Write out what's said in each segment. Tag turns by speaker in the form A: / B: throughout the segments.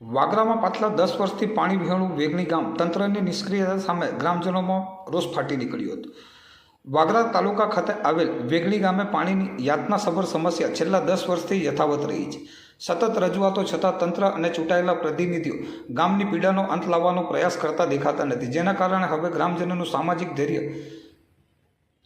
A: વાગરામાં પાછલા દસ વર્ષથી પાણી વહેણું વેગણી ગામ તંત્રની નિષ્ક્રિયતા સામે ગ્રામજનોમાં રોષ ફાટી નીકળ્યો હતો. વાગરા તાલુકા ખાતે આવેલ વેગણી ગામે પાણીની યાતનાસભર સમસ્યા છેલ્લા દસ વર્ષથી યથાવત રહી છે. સતત રજૂઆતો છતાં તંત્ર અને ચૂંટાયેલા પ્રતિનિધિઓ ગામની પીડાનો અંત લાવવાનો પ્રયાસ કરતા દેખાતા નથી. જેના કારણે હવે ગ્રામજનોનું સામાજિક ધૈર્ય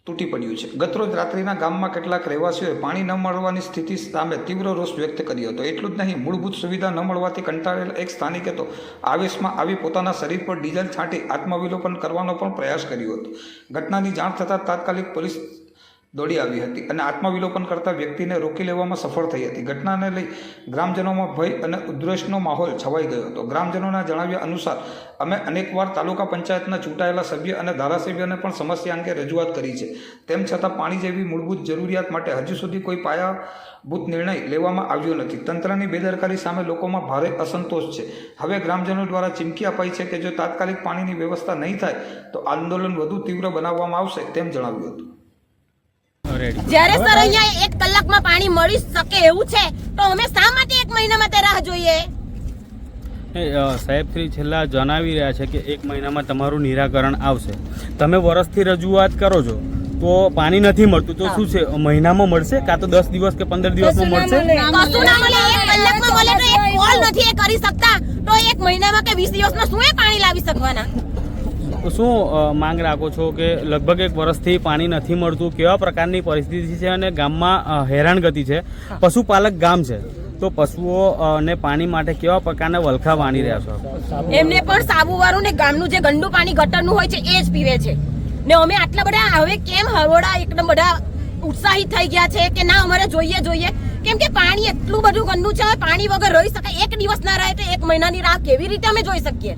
A: તૂટી પડ્યું છે. ગતરોજ રાત્રિના ગામમાં કેટલાક રહેવાસીઓએ પાણી ન મળવાની સ્થિતિ સામે તીવ્ર રોષ વ્યક્ત કર્યો હતો. એટલું જ નહીં, મૂળભૂત સુવિધા ન મળવાથી કંટાળેલા એક સ્થાનિકે તો આવેશમાં આવી પોતાના શરીર પર ડીઝલ છાંટી આત્મવિલોપન કરવાનો પણ પ્રયાસ કર્યો હતો. ઘટનાની જાણ થતાં તાત્કાલિક પોલીસ દોડી આવી હતી અને આત્મવિલોપન કરતા વ્યક્તિને રોકી લેવામાં સફળ થઈ હતી. ઘટનાને લઈ ગ્રામજનોમાં ભય અને ઉદ્વેષનો માહોલ છવાઈ ગયો હતો. ગ્રામજનોના જણાવ્યા અનુસાર, અમે અનેકવાર તાલુકા પંચાયતના ચૂંટાયેલા સભ્ય અને ધારાસભ્યને પણ સમસ્યા અંગે રજૂઆત કરી છે. તેમ છતાં પાણી જેવી મૂળભૂત જરૂરિયાત માટે હજુ સુધી કોઈ પાયાભૂત નિર્ણય લેવામાં આવ્યો નથી. તંત્રની બેદરકારી સામે લોકોમાં ભારે અસંતોષ છે. હવે ગ્રામજનો દ્વારા ચીમકી અપાઈ છે કે જો તાત્કાલિક પાણીની વ્યવસ્થા નહીં થાય, તો આંદોલન વધુ તીવ્ર બનાવવામાં આવશે તેમ જણાવ્યું હતું.
B: જ્યારે સર અહીંયા એક કલાકમાં પાણી મળી શકે એવું છે તો અમે શા માટે એક મહિનામાં તે રાહ જોઈએ?
C: સાહેબ શ્રી છેલ્લા જણાવી રહ્યા છે કે એક મહિનામાં તમારું નિરાકરણ આવશે. તમે વર્ષથી રજૂઆત કરો છો તો પાણી નથી મળતું તો શું છે મહિનામાં મળશે કાં તો દસ દિવસ કે પંદર દિવસમાં મળશે?
B: કશું ના મળે એક કલાકમાં મળે તો એક કોલ નથી એ કરી શકતા તો એક મહિનામાં કે વીસ દિવસમાં શું એ પાણી લાવી શકવાના?
C: શું માંગ રાખો છો કે લગભગ એક વર્ષથી પાણી નથી મળતું? કેવા પ્રકારની પરિસ્થિતિ છે અને ગામમાં હેરાનગતિ છે? પશુપાલક ગામ છે. તો પશુઓ ને પાણી માટે કેવા પ્રકારના વલખા વાણી રહ્યા છો?
B: એમને પણ સાબુવાળું ને ગામનું જે ગંદુ પાણી ગટરનું હોય છે એ જ પીવે છે. ને અમે આટલા બધા હવે કેમ હરોડા એકદમ બધા ઉત્સાહિત થઈ ગયા છે કે ના અમારે જોઈએ જોઈએ. કેમ કે પાણી એટલું બધું ગંદુ છે પાણી વગર રહી શકાય. એક દિવસ ના રહે તો એક મહિનાની રાહ કેવી રીતે અમે જોઈ શકીએ?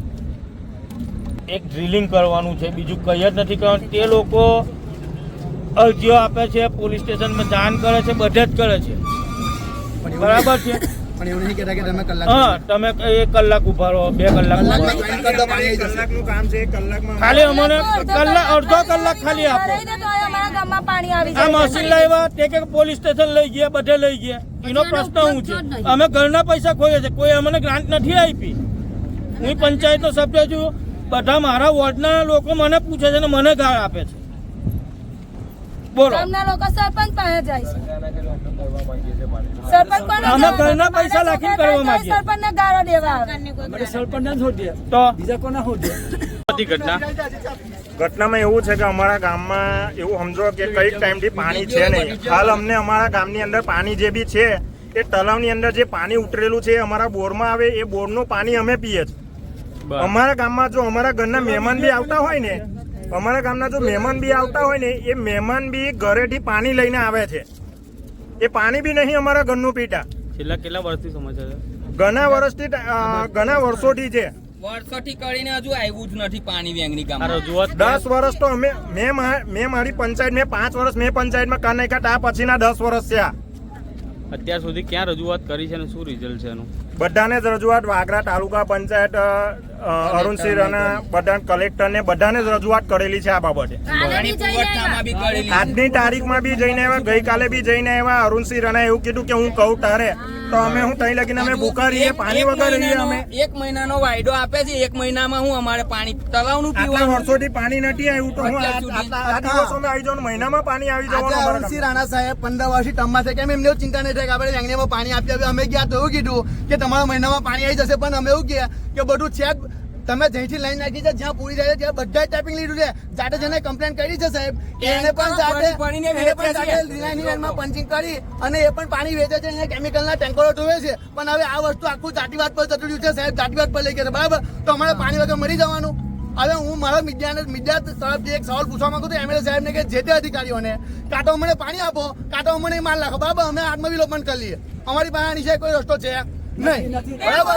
D: એક ડ્રિલિંગ કરવાનું છે બીજું કંઈ જ નથી કરવાનું. તે લોકો અરજીઓ આપે છે પોલીસ સ્ટેશનમાં જાણ કરે છે બધે જ કરે છે. બરાબર છે?
E: પણ એવું નહીં કહેતા કે તમે કલાક
D: હા તમે એક કલાક ઊભા રહો બે કલાક ખાલી અમને કલાક અડધો કલાક ખાલી આપો. આ મશીન લાવ્યા તે કે પોલીસ સ્ટેશન લઈ ગયા બધે લઈ ગયા. એનો પ્રશ્ન શું છે? અમે ઘરના પૈસા ખોઈએ છે કોઈ અમને ગ્રાન્ટ નથી આપી. હું પંચાયતનો સભ્ય છું બધા મારા વોર્ડના લોકો મને પૂછે છે ને મને ગાળ આપે છે. બોલો.
F: ગામના લોકો સરપંચ પાસે જાય છે. સરપંચ કોને
D: અમે ઘરના પૈસા
F: મારે
D: કરવા માંગીએ.
F: સરપંચને ગાળો દેવા આવે.
D: તો? બીજા કોના હતી ઘટના.
G: ઘટનામાં એવું છે કે અમારા ગામમાં એવું સમજો કે કંઈક ટાઈમથી પાણી છે નહીં. હાલ અમને અમારા ગામની અંદર પાણી જે બી છે એ તલાવની અંદર જે પાણી ઉતરેલું છે એ અમારા બોરમાં આવે એ બોરનું પાણી અમે પીએ છીએ. અમારા ગામમાં જો અમારા ઘરના મહેમાન બી આવતા હોય ને અમારા ગામના જો મહેમાન બી આવતા હોય ને એ મહેમાન બી ઘરેથી પાણી લઈને આવે છે. એ પાણી બી નહીં અમારા ઘરનું પીટા
C: છેલ્લા કેટલા વર્ષથી છે
G: ઘણા વર્ષથી ઘણા વર્ષોથી છે.
H: વર્ષોથી કરીને હજુ આવ્યું જ નથી પાણી વેંગની
C: ગામ
H: ગામમાં
C: રજૂઆત
G: દસ વર્ષ તો અમે મેં મેં મારી પંચાયત મેં પાંચ વર્ષ મેં પંચાયતમાં કાન નાખ્યા આ પછીના દસ વર્ષ છે આ
C: અત્યાર સુધી ક્યાં રજૂઆત કરી છે અને શું રિઝલ્ટ છે એનું?
G: બધાને જ રજૂઆત વાગરા તાલુકા પંચાયત અરુણસિંહ અને બધા કલેક્ટર ને બધાને જ રજૂઆત કરેલી છે આ બાબતે. આજની તારીખમાં બી જઈને આવ્યા ગઈકાલે બી જઈને આવ્યા અરુણસિંહ રાણાએ એવું કીધું કે હું કહું તારે. તો અમે હું તઈ લગીને અમે ભૂખા રહીએ પાણી વગર રહીએ અમે
H: એક મહિનાનો વાયદો આપે છે એક મહિનામાં હું અમારે પાણી તલાવનું
G: આટલા
H: પીવાનું
G: વર્ષોથી પાણી નથી આવ્યું તો હું આ- દિવસોમાં આવી જાઉં મહિનામાં પાણી આવી જવાનું
E: અરુણસિંહ રાણા સાહેબ પંદર વર્ષથી ટર્મમાં છે કેમ એમને એવું ચિંતા નહીં થાય કે આપણે વેંગણીમાં પાણી આપી અમે ગયા તો એવું કીધું કે તમારા મહિનામાં પાણી આવી જશે પણ અમે એવું કહે કે બધું છે. તમે જઈથી લાઈન નાખી છે જ્યાં પૂરી થાય છે ત્યાં બધા ટાઈપિંગ લીધું છે. જાતે જેને કમ્પ્લેન કરી છે સાહેબ એને પણ જાતે એને પણ. જાતે રિલાયન્સની લાઈનમાં પંચિંગ કરી અને એ પણ પાણી વેચે છે. અહીંયા કેમિકલના ટેન્કરો ઢોવે છે. પણ હવે આ વસ્તુ આખું જાતિવાદ પર જતું રહ્યું છે સાહેબ જાતિવાદ પર લઈ ગયા બરાબર? તો અમારે પાણી વગર મરી જવાનું. હવે હું મારા મીડિયાને મીડિયા તરફથી એક સવાલ પૂછવા માંગુ છું એમએલએ સાહેબને કે જે તે અધિકારીઓને કાં તો અમને પાણી આપો કાં તો અમને માલ નાખો. બરાબર? અમે આત્મવિલોપન કરી લઈએ. અમારી પાસે આની સિવાય કોઈ રસ્તો છે નહીં. બરાબર?